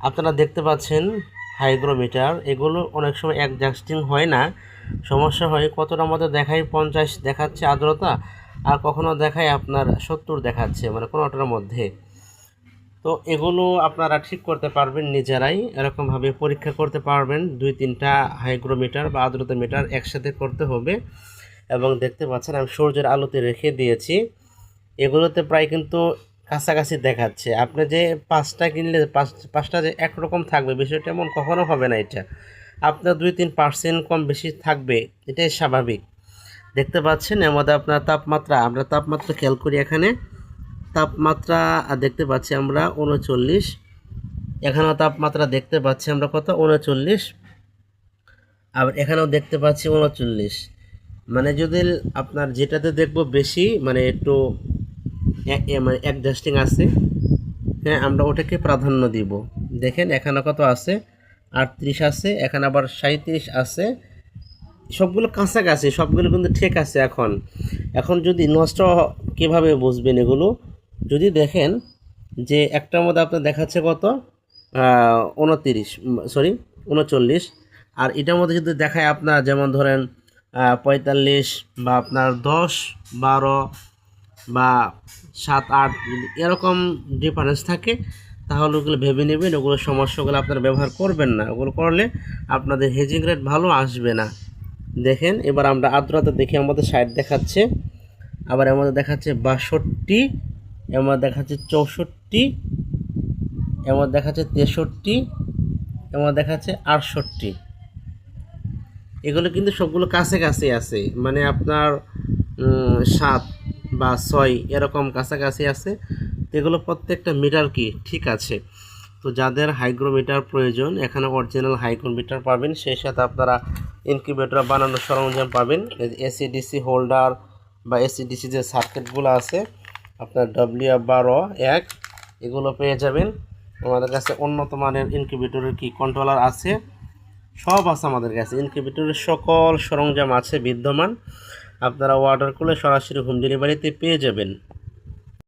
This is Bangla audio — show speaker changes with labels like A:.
A: আপনারা দেখতে পাচ্ছেন হাইগ্রোমিটার। এগুলো অনেক সময় অ্যাডজাস্টিং হয় না। সমস্যা হয় কতটা মধ্যে দেখায় পঞ্চাশ দেখাচ্ছে আর্দ্রতা, আর কখনো দেখায় আপনার সত্তর দেখাচ্ছে মানে কোনোটার মধ্যে। তো এগুলো আপনারা ঠিক করতে পারবেন নিজেরাই, এরকমভাবে পরীক্ষা করতে পারবেন। দুই তিনটা হাইগ্রোমিটার বা আর্দ্রতা মিটার একসাথে করতে হবে। এবং দেখতে পাচ্ছেন আমি সূর্যের আলোতে রেখে দিয়েছি। এগুলোতে প্রায় কিন্তু কাছাকাছি দেখাচ্ছে। আপনি যে পাঁচটা কিনলে, পাঁচ, পাঁচটা যে একরকম থাকবে, বিষয়টা এমন কখনো হবে না এটা। আপনার দুই তিন পার্সেন্ট কম বেশি থাকবে, এটাই স্বাভাবিক। দেখতে পাচ্ছেন আমাদের আপনার তাপমাত্রা, আমরা তাপমাত্রা খেয়াল করি এখানে। তাপমাত্রা দেখতে পাচ্ছি আমরা উনচল্লিশ। এখানেও তাপমাত্রা দেখতে পাচ্ছি আমরা কত? উনচল্লিশ। আবার এখানেও দেখতে পাচ্ছি উনচল্লিশ। মানে যদি আপনার যেটাতে দেখব বেশি মানে একটু মানে অ্যাডজাস্টিং আছে। হ্যাঁ আমরা ওটাকে প্রাধান্য দিব। দেখেন, এখানে কত আছে? আটত্রিশ আছে, এখানে আবার সাঁত্রিশ আছে। সবগুলো কাছাকাছি, সবগুলো কিন্তু ঠিক আছে এখন। এখন যদি নষ্ট কীভাবে বুঝবেন এগুলো? যদি দেখেন যে একটার মধ্যে আপনার দেখাচ্ছে কত? উনতিরিশ সরি উনচল্লিশ। আর এটার মধ্যে যদি দেখায় আপনার, যেমন ধরেন পঁয়তাল্লিশ বা আপনার দশ, বারো বা সাত, আট এরকম ডিফারেন্স থাকে, তাহলে ওগুলো ভেবে নেবেন। ওগুলো সমস্যাগুলো আপনারা ব্যবহার করবেন না। ওগুলো করলে আপনাদের হেজিং রেট ভালো আসবে না। দেখেন, এবার আমরা আর্দ্রতা দেখি আমাদের সাইড দেখাচ্ছে। আবার আমাদের দেখাচ্ছে বাষট্টি এবার দেখাচ্ছে চৌষট্টি এবার দেখাচ্ছে তেষট্টি এবার দেখাচ্ছে আটষট্টি। এগুলো কিন্তু সবগুলো কাছে কাছে আছে। মানে আপনার সাত বা ছয় এরকম কাছাকাছি আছে, এগুলো প্রত্যেকটা মিটার কি? ঠিক আছে। তো যাদের হাইগ্রোমিটার প্রয়োজন, এখানে অরিজিনাল হাইগ্রোমিটার পাবেন, সেই সাথে আপনারা ইনকিউবেটর বানানোর সরঞ্জাম পাবেন। এসিডিসি হোল্ডার বা এসিডিসি যে সার্কিটগুলো আছে, আপনার ডব্লিউ বারো এক, এগুলো পেয়ে যাবেন। আমাদের কাছে উন্নত মানের ইনকিউবেটরের কি কন্ট্রোলার আছে? সব আছে আমাদের কাছে। ইনকিউবেটরের সকল সরঞ্জাম আছে বিদ্যমান। আপনারা অর্ডার করলে সরাসরি হোম ডেলিভারিতে পেয়ে যাবেন।